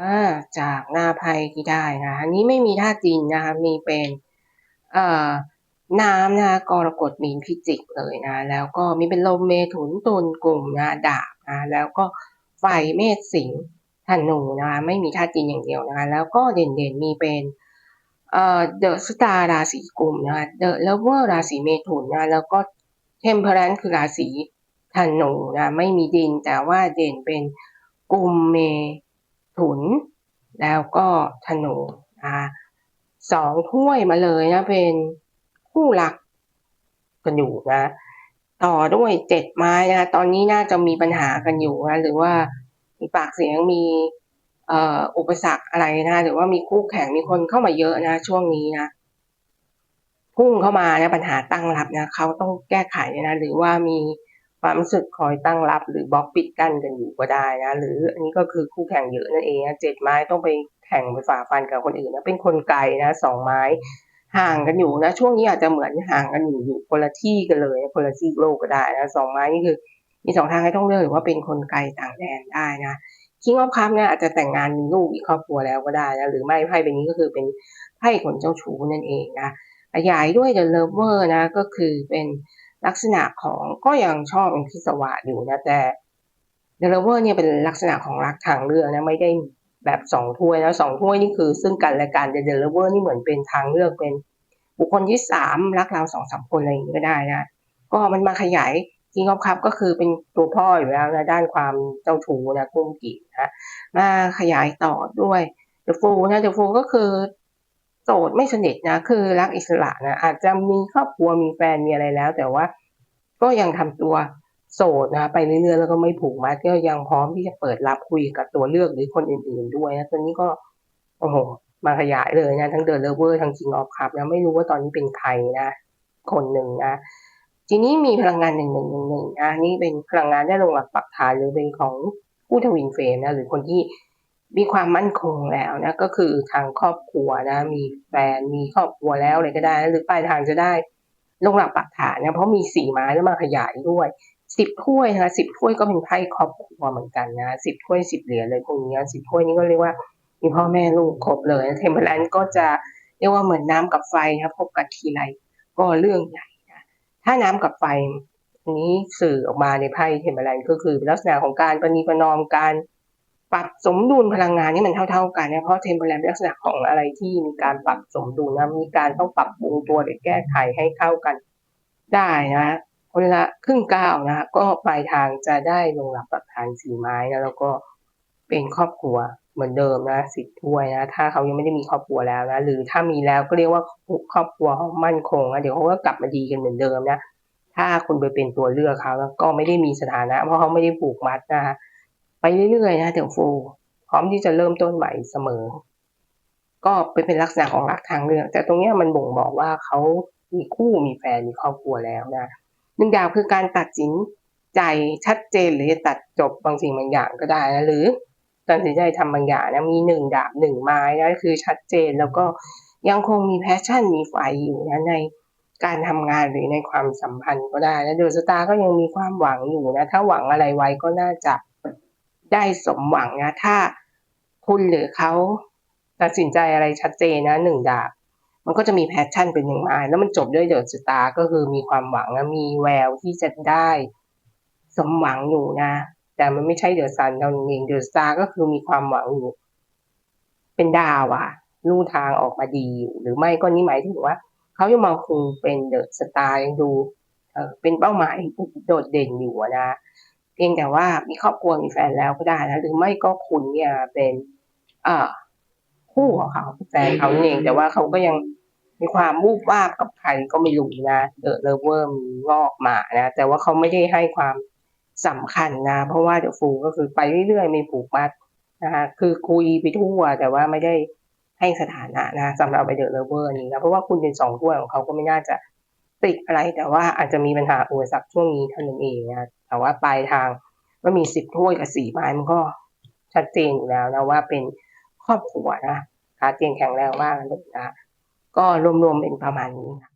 อาจากหน้าไพ่ที่ได้นะอันนี้ไม่มีธาตุดินนะคะมีเป็นเอ่อน้ำนะคะกรกฎมีนพิจิกเลยนะ แล้วก็มีเป็นลมเมถุนตุลกลุ่มนะดาบนะแล้วก็ไฟเมษสิงห์ธนูนะคะไม่มีธาตุดินอย่างเดียวนะคะแล้วก็เด่นๆมีเป็นเอ่อเดอะสตาร์ราศีกลุ่มนะคะเดอะเลเวอร์ราศีเมถุนนะแล้วก็เทมเพลนคือราศีธนูนะไม่มีดินแต่ว่าเด่นเป็นกลุ่มเม ถุน แล้วก็ธนูนะสองถ้วยมาเลยนะเป็นคู่รักกันอยู่นะ ต่อด้วยเจ็ดไม้นะตอนนี้น่าจะมีปัญหากันอยู่นะหรือว่ามีปากเสียงมีเอ,อ,อุปสรรคอะไรนะหรือว่ามีคู่แข่งมีคนเข้ามาเยอะนะช่วงนี้นะพุ่งเข้ามานะปัญหาตั้งรับนะเขาต้องแก้ไขนะหรือว่ามี ความรู้สึกคอยตั้งรับ หรือบล็อกปิดกั้นกันอยู่ก็ได้นะ หรืออันนี้ก็คือคู่แข่งเยอะนั่นเองนะเจ็ดไม้ต้องไปแข่งไปฝ่าฟันกับคนอื่นนะเป็นคนไกลนะสองไม้ห่างกันอยู่นะ ช่วงนี้อาจจะเหมือนห่างกันอยู่อยู่คนละที่กันเลยคนละที่โลกก็ได้นะสองไม้นี่คือ มีสองทางให้ต้องเลือกหรือว่าเป็นคนไกลต่างแดนได้นะคิงออฟคัพเนี่ยอาจจะแต่งงานมีลูกมีครอบครัวแล้วก็ได้นะหรือไม่ไพ่ใบนี้ก็คือเป็นไพ่คนเจ้าชู้นั่นเองนะขยายด้วย The Lover นะก็คือเป็น ลักษณะของก็ยังชอบเป็นพิศวาสอยู่นะแต่ The Lover เนี่ยเป็นลักษณะของรักทางเลือกนะไม่ได้แบบสองถ้วยนะสองถ้วยนี่คือซึ่งกันและกันแต่ The Lover นี่เหมือนเป็นทางเลือกเป็นบุคคลที่สามรักเราสองสามคนอะไรอย่างนี้ก็ได้นะก็มันมาขยาย King of Cup ก็คือเป็นตัวพ่ออยู่แล้วนะด้านความเจ้าชู้นะกุ้งกี่นะมาขยายต่อด้วย The Fool นะ The Fool ก็คือ โสดไม่สนิทนะ คือรักอิสระนะอาจจะมีครอบครัวมีแฟนมีอะไรแล้ว แต่ว่าก็ยังทำตัวโสดนะไปเรื่อยๆแล้วก็ไม่ผูกมัดก็ยังพร้อมที่จะเปิดรับคุยกับตัวเลือกหรือคนอื่น ๆ ด้วยนะตอนนี้ก็โอ้โหมาขยายเลยนะ ทั้งเด e เลเวอร์ทั้ง King of Cup นะไม่รู้ว่าตอนนี้เป็นใครนะ คนหนึ่งนะทีนี้มีพลังงานหนึ่งหนึ่งหนึ่งหนึ่งนะนี่เป็นพลังงานได้ลงหลักปักฐานหรือเป็นของผู้ทวินเฟรมนะหรือคนที่ มีความมั่นคงแล้วนะก็คือทางครอบครัวนะ มีแฟนมีครอบครัวแล้วอะไรก็ได้ หรือปลายทางจะได้ลงหลักปักฐานนะเพราะมีสี่ไม้แล้วมาขยายด้วยสิบถ้วยนะคะสิบถ้วยก็เป็นไพ่ครอบครัวเหมือนกันนะสิบถ้วยสิบเหรียญเลยพวกนี้สิบถ้วยนี้ก็เรียกว่า มีพ่อแม่ลูกครบเลยเทมเพลนก็จะเรียกว่าเหมือนน้ำกับไฟนะพบกันทีไรก็เรื่องใหญ่นะถ้าน้ำกับไฟนนี้สื่อออกมาในไพ่เทมเพลนก็คือลักษณะของการประนีประนอมการ ปรับสมดุลพลังงานนี่มันเท่า ๆ กันเนะเพราะเทมเพลนเป็นลักษณะของอะไรที่มีการปรับสมดุลนะมีการต้องปรับปรุงตัวหรือแก้ไขให้เข้ากันได้นะคนละครึ่งก้าวนะก็ปลายทางจะได้ลงหลักปักฐานสีไม้นะแล้วก็เป็นครอบครัวเหมือนเดิมนะสิบถ้วยนะถ้าเขายังไม่ได้มีครอบครัวแล้วนะหรือถ้ามีแล้วก็เรียกว่าครอบครัวเขามั่นคงนะเดี๋ยวเขาก็กลับมาดีกันเหมือนเดิมนะถ้าคุณไปเป็นตัวเลือกเขาแล้วก็ไม่ได้มีสถานะ เพราะเขาไม่ได้ผูกมัดนะคะ ไปเรื่อยๆนะเดี๋ยวฟูพร้อมที่จะเริ่มต้นใหม่เสมอ ก็เป็นลักษณะของรักทางเลือก แต่ตรงนี้มันบ่งบอกว่าเขามีคู่มีแฟนมีครอบครัวแล้วนะหนึ่งดาวคือการตัดสินใจชัดเจนหรือตัดจบบางสิ่งบางอย่างก็ได้นะหรือตัดสินใจทำบางอย่างนะมีหนึ่งดาบหนึ่งไม้นะคือชัดเจนแล้วก็ยังคงมีแพชชั่นมีไฟอยู่นะในการทำงานหรือในความสัมพันธ์ก็ได้นะเดอะสตาก็ยังมีความหวังอยู่นะถ้าหวังอะไรไว้ก็น่าจะ ได้สมหวังนะถ้าคุณหรือเขาตัดสินใจอะไรชัดเจนนะหนึ่งดาบ มันก็จะมีแพชชั่นเป็นหนึ่งไม้แล้วมันจบด้วยเดอะสตาร์ก็คือมีความหวังนะมีแววที่จะได้สมหวังอยู่นะ แต่มันไม่ใช่เดอะซันเท่าเองเดอะสตาร์ก็คือมีความหวังอยู่ เป็นดาวอะลู่ทางออกมาดีอยู่หรือไม่ก็นี่หมายถึงว่าเขายังมองคุณเป็นเดอะสตาร์ยังดูเออเป็นเป้าหมายโดดเด่นอยู่นะ พียงแต่ว่ามีครอบครัวมีแฟนแล้วก็ได้นะหรือไม่ก็คุณเนี่ยเป็นเอ่อคู่ของเขาแฟนเขาเองแต่ว่าเขาก็ยังมีความวูบวาบกับใครก็ไม่รู้นะเดอะเลเวอร์มีงอกมานะ แต่ว่าเขาไม่ได้ให้ความสำคัญนะ เพราะว่าเดอะฟูก็คือไปเรื่อยๆไม่ผูกมัดนะคะคือคุยไปทั่ว แต่ว่าไม่ได้ให้สถานะนะสำหรับไปเดอะเลเวอร์นี้นะเพราะว่าคุณเป็นสองถ้วยของเขาก็ไม่น่าจะติดอะไรแต่ว่าอาจจะมีปัญหาอุปสรรคช่วงนี้เท่านั้นเองนะ แต่ว่าปลายทางว่ามีสิบถ้วยกับสี่ไม้มันก็ชัดเจนอยู่แล้วนะว่าเป็นครอบครัวนะขาเตียงแข็งแรงมากเลยนะก็รวมๆเป็นประมาณนี้นะ